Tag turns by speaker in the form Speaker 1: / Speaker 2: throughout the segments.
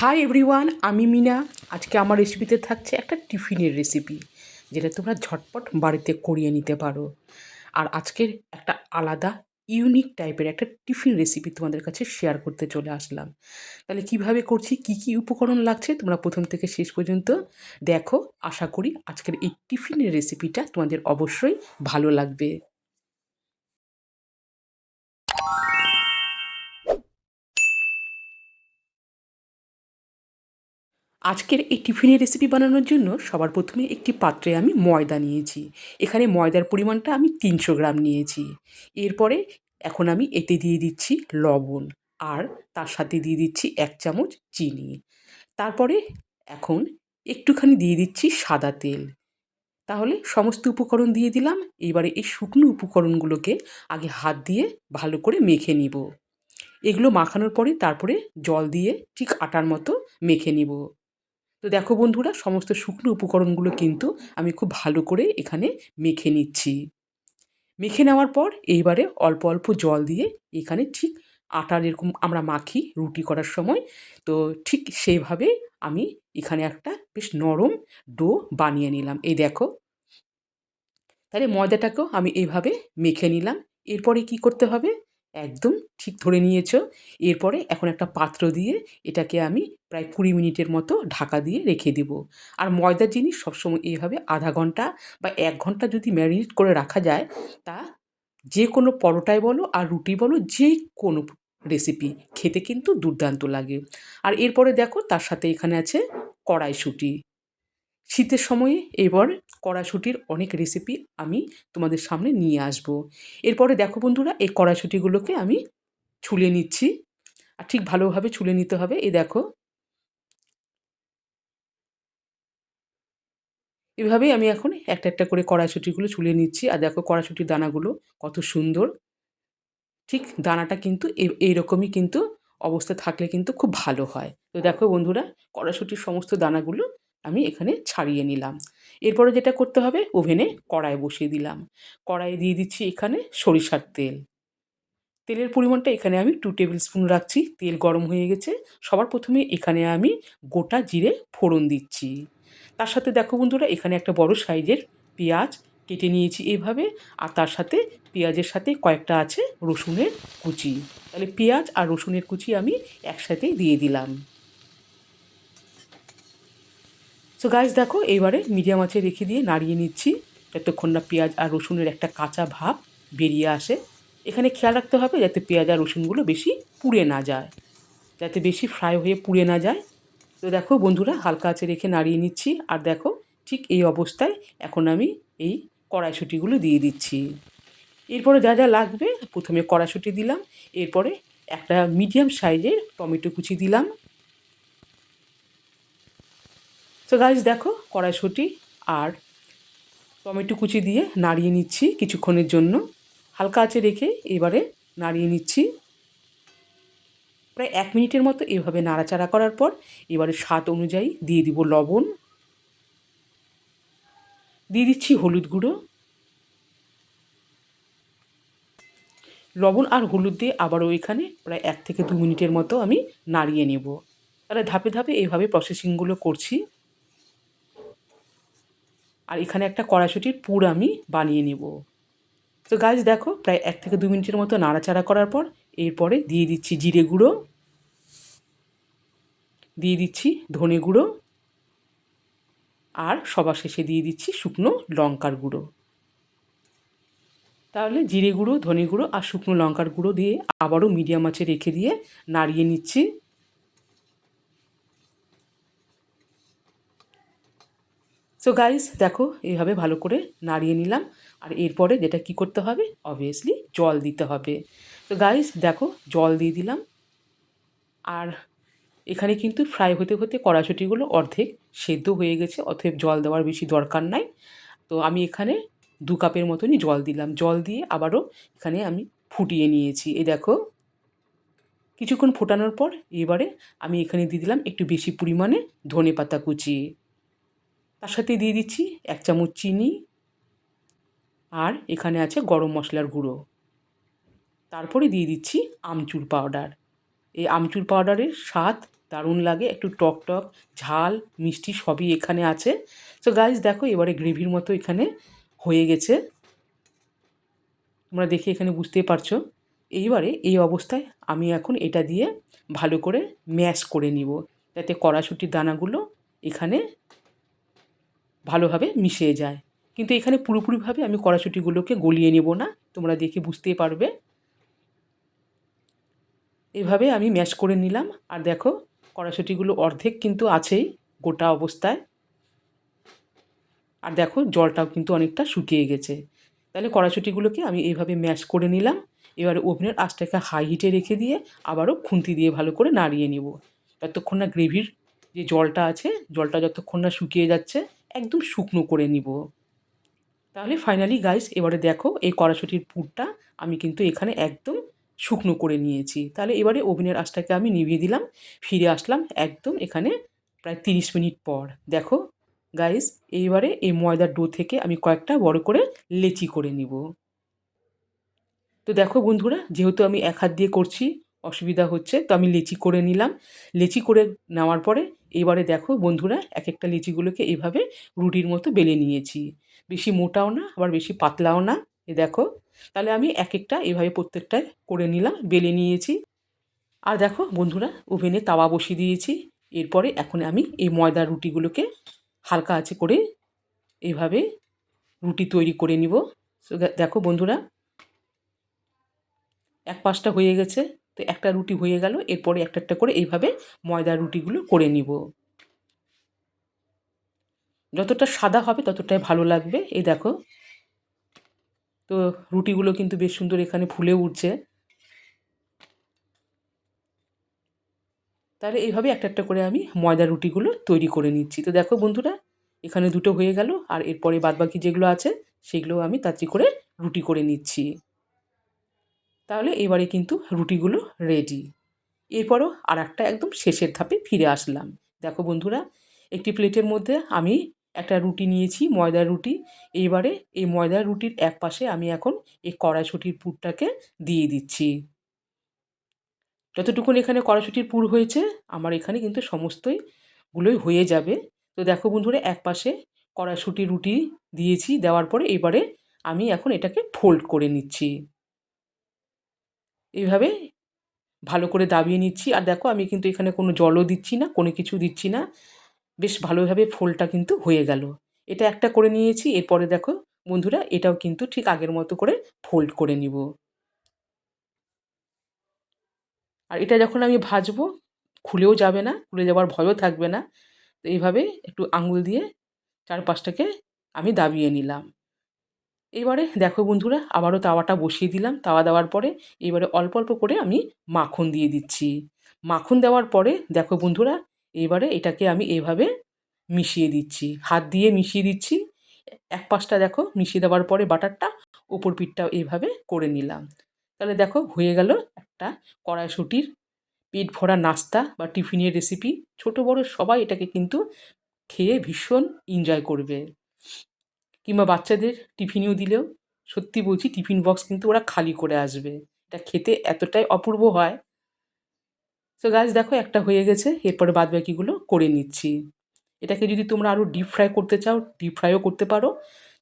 Speaker 1: Hi everyone আমি মিনা। আজকে আমার রেসিপিতে থাকছে একটা টিফিনের রেসিপি যেটা তোমরা ঝটপট বাড়িতে করিয়ে নিতে পারো। আর আজকের একটা আলাদা ইউনিক টাইপের একটা টিফিন রেসিপি তোমাদের কাছে শেয়ার করতে চলে আসলাম। তাহলে কীভাবে করছি, কি কি উপকরণ লাগছে, তোমরা প্রথম থেকে শেষ পর্যন্ত দেখো। আশা করি আজকের এই টিফিনের রেসিপিটা তোমাদের অবশ্যই ভালো লাগবে। আজকের এই টিফিনের রেসিপি বানানোর জন্য সবার প্রথমে একটি পাত্রে আমি ময়দা নিয়েছি। এখানে ময়দার পরিমাণটা আমি তিনশো গ্রাম নিয়েছি। এরপরে এখন আমি এতে দিয়ে দিচ্ছি লবণ আর তার সাথে দিয়ে দিচ্ছি এক চামচ চিনি। তারপরে এখন একটুখানি দিয়ে দিচ্ছি সাদা তেল। তাহলে সমস্ত উপকরণ দিয়ে দিলাম। এবারে এই শুকনো উপকরণগুলোকে আগে হাত দিয়ে ভালো করে মেখে নিব। এগুলো মাখানোর পরে তারপরে জল দিয়ে ঠিক আটার মতো মেখে নিব। তো দেখো বন্ধুরা, সমস্ত শুকনো উপকরণগুলো কিন্তু আমি খুব ভালো করে এখানে মেখে নিচ্ছি। মেখে নেওয়ার পর এইবারে অল্প অল্প জল দিয়ে এখানে ঠিক আটার এরকম আমরা মাখি রুটি করার সময়, তো ঠিক সেইভাবে আমি এখানে একটা বেশ নরম ডো বানিয়ে নিলাম। এই দেখো, তাহলে ময়দাটাকেও আমি এইভাবে মেখে নিলাম। এরপরে কি করতে হবে? একদম ঠিক ধরে নিয়েছ। এরপরে এখন একটা পাত্র দিয়ে এটাকে আমি প্রায় কুড়ি মিনিটের মতো ঢাকা দিয়ে রেখে দেবো। আর ময়দার জিনিস সবসময় এইভাবে আধা ঘণ্টা বা এক ঘণ্টা যদি ম্যারিনেট করে রাখা যায়, তা যে কোনো পরোটায় বলো আর রুটি বলো, যে কোনো রেসিপি খেতে কিন্তু দুর্দান্ত লাগে। আর এরপরে দেখো তার সাথে এখানে আছে কড়াইশুঁটি। শীতের সময়ে এবার কড়াশুটির অনেক রেসিপি আমি তোমাদের সামনে নিয়ে আসব। এরপরে দেখো বন্ধুরা, এই কড়াশুটিগুলোকে আমি ছুলে নিচ্ছি। আর ঠিক ভালোভাবে ছুলে নিতে হবে। এই দেখো। এভাবেই আমি এখন একটা একটা করে কড়াইশুটিগুলো ছুলে নিচ্ছি। আর দেখো কড়াইশুটির দানাগুলো কত সুন্দর। ঠিক দানাটা কিন্তু এইরকমই কিন্তু অবস্থা থাকলে কিন্তু খুব ভালো হয়। তো দেখো বন্ধুরা, কড়াইশুটির সমস্ত দানাগুলো আমি এখানে ছাড়িয়ে নিলাম। এরপরে যেটা করতে হবে, ওভেনে কড়াই বসিয়ে দিলাম। কড়াইয়ে দিয়ে দিচ্ছি এখানে সরিষার তেল। তেলের পরিমাণটা এখানে আমি টু টেবিল স্পুন রাখছি। তেল গরম হয়ে গেছে। সবার প্রথমে এখানে আমি গোটা জিরে ফোড়ন দিচ্ছি। তার সাথে দেখো বন্ধুরা, এখানে একটা বড় সাইজের পেঁয়াজ কেটে নিয়েছি এইভাবে আর তার সাথে পেঁয়াজের সাথে কয়েকটা আছে রসুনের কুচি। তাহলে পেঁয়াজ আর রসুনের কুচি আমি একসাথেই দিয়ে দিলাম। সো গাছ দেখো এবারে মিডিয়াম আছে রেখে দিয়ে নাড়িয়ে নিচ্ছি। যতক্ষণ না পেঁয়াজ আর রসুনের একটা কাঁচা ভাব বেরিয়ে আসে। এখানে খেয়াল রাখতে হবে যাতে পেঁয়াজ আর রসুনগুলো বেশি পুড়ে না যায়। যাতে বেশি ফ্রাই হয়ে পুড়ে না যায়। তো দেখো বন্ধুরা, হালকা আছে রেখে নাড়িয়ে নিচ্ছি। আর দেখো, ঠিক এই অবস্থায় এখন আমি এই কড়াইশুটিগুলো দিয়ে দিচ্ছি। এরপরে যা যা লাগবে, প্রথমে কড়াইশুটি দিলাম। এরপরে একটা মিডিয়াম সাইজের টমেটো কুচি দিলাম। তো গাছ দেখো, কড়াইশুঁটি আর টমেটো কুচি দিয়ে নাড়িয়ে নিচ্ছি কিছুক্ষণের জন্য। হালকা আঁচে রেখে এবারে নাড়িয়ে নিচ্ছি। প্রায় এক মিনিটের মতো এভাবে নাড়াচাড়া করার পর এবারে স্বাদ অনুযায়ী দিয়ে দিব লবণ। দিয়ে দিচ্ছি হলুদ গুঁড়ো। লবণ আর হলুদ দিয়ে আবারও এখানে প্রায় এক থেকে দু মিনিটের মতো আমি নাড়িয়ে নেব। তাহলে ধাপে ধাপে এইভাবে প্রসেসিংগুলো করছি। আর এখানে একটা কড়াইশুটির পুর আমি বানিয়ে নেব। তো গাছ দেখো, প্রায় এক থেকে দু মিনিটের মতো নাড়াচাড়া করার পর এরপরে দিয়ে দিচ্ছি জিরে গুঁড়ো, দিয়ে দিচ্ছি ধনে গুঁড়ো, আর সবার শেষে দিয়ে দিচ্ছি শুকনো লঙ্কার গুঁড়ো। তাহলে জিরে গুঁড়ো, ধনে গুঁড়ো আর শুকনো লঙ্কার গুঁড়ো দিয়ে আবারও মিডিয়াম আঁচে রেখে দিয়ে নাড়িয়ে নিচ্ছি। সো গাইস দেখো, এইভাবে ভালো করে নাড়িয়ে নিলাম। আর এরপরে যেটা কি করতে হবে? অবভিয়াসলি জল দিতে হবে। তো গাইস দেখো, জল দিয়ে দিলাম। আর এখানে কিন্তু ফ্রাই হতে হতে কড়াশুটিগুলো অর্ধেক সেদ্ধ হয়ে গেছে, অতএব জল দেওয়ার বেশি দরকার নাই। তো আমি এখানে দু কাপের মতনই জল দিলাম। জল দিয়ে আবারও এখানে আমি ফুটিয়ে নিয়েছি। এই দেখো, কিছুক্ষণ ফোটানোর পর এবারে আমি এখানে দিয়ে দিলাম একটু বেশি পরিমাণে ধনে পাতা কুচি। তার সাথে দিয়ে দিচ্ছি এক চামচ চিনি আর এখানে আছে গরম মশলার গুঁড়ো। তারপরে দিয়ে দিচ্ছি আমচুর পাউডার। এই আমচুর পাউডারের স্বাদ দারুণ লাগে, একটু টক টক, ঝাল, মিষ্টি সবই এখানে আছে। তো গাইজ দেখো এবারে গ্রেভির মতো এখানে হয়ে গেছে। তোমরা দেখে এখানে বুঝতেই পারছ। এইবারে এই অবস্থায় আমি এখন এটা দিয়ে ভালো করে ম্যাশ করে নিব। যাতে কড়াশুটির দানাগুলো এখানে ভালোভাবে মিশে যায়। কিন্তু এখানে পুরোপুরিভাবে আমি কড়াশুটিগুলোকে গলিয়ে নেব না। তোমরা দেখে বুঝতেই পারবে। এভাবে আমি ম্যাশ করে নিলাম। আর দেখো কড়াশুটিগুলো অর্ধেক কিন্তু আছেই গোটা অবস্থায়। আর দেখো, জলটাও কিন্তু অনেকটা শুকিয়ে গেছে। তাহলে কড়াশুটিগুলোকে আমি এইভাবে ম্যাশ করে নিলাম। এবারে ওভেনের আঁচটাকে হাই হিটে রেখে দিয়ে আবারও খুন্তি দিয়ে ভালো করে নাড়িয়ে নিব। যতক্ষণ না গ্রেভির যে জলটা আছে, জলটা যতক্ষণ না শুকিয়ে যাচ্ছে একদম শুকনো করে নিব। তাহলে ফাইনালি গাইস এবারে দেখো এই কড়াশুটির পুরটা আমি কিন্তু এখানে একদম শুকনো করে নিয়েছি। তাহলে এবারে ওভেনের আঁচটাকে আমি নিভিয়ে দিলাম, ফিরে আসলাম একদম এখানে প্রায় তিরিশ মিনিট পর। দেখো গাইস এইবারে এই ময়দার ডো থেকে আমি কয়েকটা বড় করে লেচি করে নিব। তো দেখো বন্ধুরা, যেহেতু আমি এক হাত দিয়ে করছি অসুবিধা হচ্ছে, তো আমি লেচি করে নিলাম। লেচি করে নেওয়ার পরে এবারে দেখো বন্ধুরা এক একটা লিচিগুলোকে এভাবে রুটির মতো বেলে নিয়েছি। বেশি মোটাও না, আবার বেশি পাতলাও না, এ দেখো। তাহলে আমি এক একটা এভাবে প্রত্যেকটায় করে নিলাম, বেলে নিয়েছি। আর দেখো বন্ধুরা, ওভেনে তাওয়া বসিয়ে দিয়েছি। এরপরে এখন আমি এই ময়দার রুটিগুলোকে হালকা আছে করে এইভাবে রুটি তৈরি করে নিব। দেখো বন্ধুরা, এক পাশটা হয়ে গেছে। তো একটা রুটি হয়ে গেল, এরপরে একটা একটা করে এইভাবে ময়দার রুটিগুলো করে নিব। যতটা সাদা হবে ততটাই ভালো লাগবে। এই দেখো। তো রুটিগুলো কিন্তু বেশ সুন্দর এখানে ফুলে উঠছে। তাহলে এইভাবে একটা একটা করে আমি ময়দার রুটিগুলো তৈরি করে নিচ্ছি। তো দেখো বন্ধুরা, এখানে দুটো হয়ে গেল, আর এরপরে বাদবাকি যেগুলো আছে, সেগুলো আমি তাড়াতাড়ি করে রুটি করে নিচ্ছি। তাহলে এবারে কিন্তু রুটিগুলো রেডি এরপরও আর একটা একদম শেষের ধাপে ফিরে আসলাম। দেখো বন্ধুরা, একটি প্লেটের মধ্যে আমি একটা রুটি নিয়েছি, ময়দার রুটি। এইবারে এই ময়দার রুটির এক পাশে আমি এখন এই কড়াইশুটির পুরটাকে দিয়ে দিচ্ছি। যতটুকুন এখানে কড়াইশুটির পুর হয়েছে, আমার এখানে কিন্তু সমস্তই গুলোই হয়ে যাবে। তো দেখো বন্ধুরা, এক পাশে কড়াইশুটি রুটি দিয়েছি, দেওয়ার পরে এবারে আমি এখন এটাকে ফোল্ড করে নিচ্ছি। এইভাবে ভালো করে দাবিয়ে নিচ্ছি। আর দেখো, আমি কিন্তু এখানে কোনো জলও দিচ্ছি না, কোনো কিছু দিচ্ছি না। বেশ ভালোভাবে ফোলটা কিন্তু হয়ে গেল। এটা একটা করে নিয়েছি, এরপরে দেখো বন্ধুরা, এটাও কিন্তু ঠিক আগের মতো করে ফোল্ড করে নিব। আর এটা যখন আমি ভাজবো, খুলেও যাবে না, খুলে যাওয়ার ভয়ও থাকবে না। এইভাবে একটু আঙুল দিয়ে চারপাশটাকে আমি দাবিয়ে নিলাম। এবারে দেখো বন্ধুরা, আবারও তাওয়াটা বসিয়ে দিলাম। তাওয়া দেওয়ার পরে এবারে অল্প অল্প করে আমি মাখন দিয়ে দিচ্ছি। মাখন দেওয়ার পরে দেখো বন্ধুরা, এবারে এটাকে আমি এভাবে মিশিয়ে দিচ্ছি। হাত দিয়ে মিশিয়ে দিচ্ছি। এক পাশটা দেখো মিশিয়ে দেওয়ার পরে বাটারটা, ওপর পিঠটা এভাবে করে নিলাম। তাহলে দেখো হয়ে গেল একটা কড়াইশুটির পেট ভরা নাস্তা বা টিফিনের রেসিপি ছোট বড় সবাই এটাকে কিন্তু খেয়ে ভীষণ এনজয় করবে। কিংবা বাচ্চাদের টিফিনেও দিলেও, সত্যি বলছি টিফিন বক্স কিন্তু ওরা খালি করে আসবে। এটা খেতে এতটাই অপূর্ব হয়। তো গাছ দেখো একটা হয়ে গেছে, এরপরে বাদ বাকিগুলো করে নিচ্ছি। এটাকে যদি তোমরা আরও ডিপ ফ্রাই করতে চাও ডিপ ফ্রাইও করতে পারো।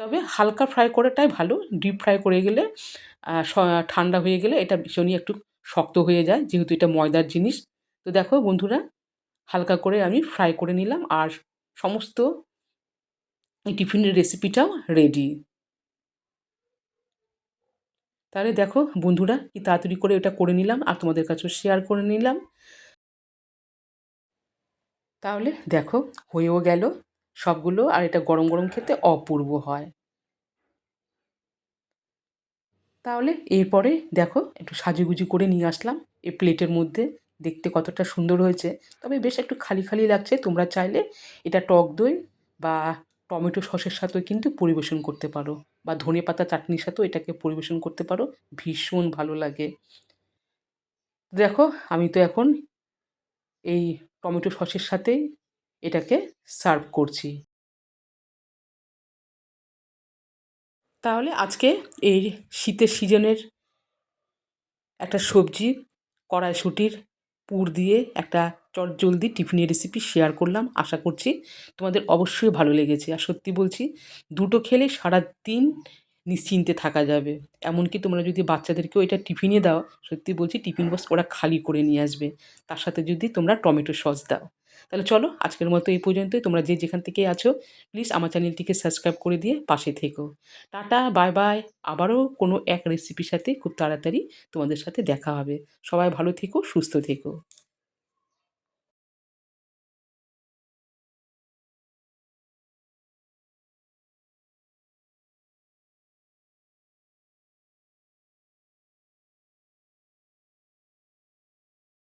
Speaker 1: তবে হালকা ফ্রাই করাটাই ভালো। ডিপ ফ্রাই করে গেলে ঠান্ডা হয়ে গেলে এটা ভীষণই একটু শক্ত হয়ে যায়, যেহেতু এটা ময়দার জিনিস। তো দেখো বন্ধুরা, হালকা করে আমি ফ্রাই করে নিলাম। আর সমস্ত এই টিফিনের রেসিপিটাও রেডি তাহলে দেখো বন্ধুরা কি তাড়াতাড়ি করে এটা করে নিলাম আর তোমাদের কাছেও শেয়ার করে নিলাম। তাহলে দেখো হয়েও গেল সবগুলো আর এটা গরম গরম খেতে অপূর্ব হয়। তাহলে এরপরে দেখো একটু সাজুগুজি করে নিয়ে আসলাম এই প্লেটের মধ্যে। দেখতে কতটা সুন্দর হয়েছে। তবে বেশ একটু খালি খালি লাগছে। তোমরা চাইলে এটা টক দই বা টমেটো সসের সাথেও কিন্তু পরিবেশন করতে পারো বা ধনে পাতা চাটনির সাথেও এটাকে পরিবেশন করতে পারো, ভীষণ ভালো লাগে। দেখো, আমি তো এখন এই টমেটো সসের সাথেই এটাকে সার্ভ করছি। তাহলে আজকে এই শীতের সিজনের একটা সবজি, কড়াইশুটির পুর দিয়ে একটা চটজলদি টিফিনের রেসিপি শেয়ার করলাম। আশা করছি তোমাদের অবশ্যই ভালো লেগেছে। আর সত্যি বলছি, দুটো খেলে সারা দিন নিশ্চিন্তে থাকা যাবে। এমনকি তোমরা যদি বাচ্চাদেরকেও এটা টিফিনে দাও, সত্যি বলছি টিফিন বক্স ওরা খালি করে নিয়ে আসবে। তার সাথে যদি তোমরা টমেটো সস দাও। তাহলে চলো, আজকের মতো এই পর্যন্তই। তোমরা যে যেখান থেকে আছো প্লিজ আমার চ্যানেলটিকে সাবস্ক্রাইব করে দিয়ে পাশে থেকো। টাটা বাই বাই আবারও কোনো এক রেসিপির সাথে খুব তাড়াতাড়ি তোমাদের সাথে দেখা হবে। সবাই ভালো থেকো, সুস্থ থেকো।